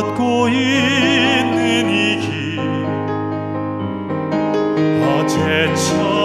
걷고 있는 이 길. 어제처럼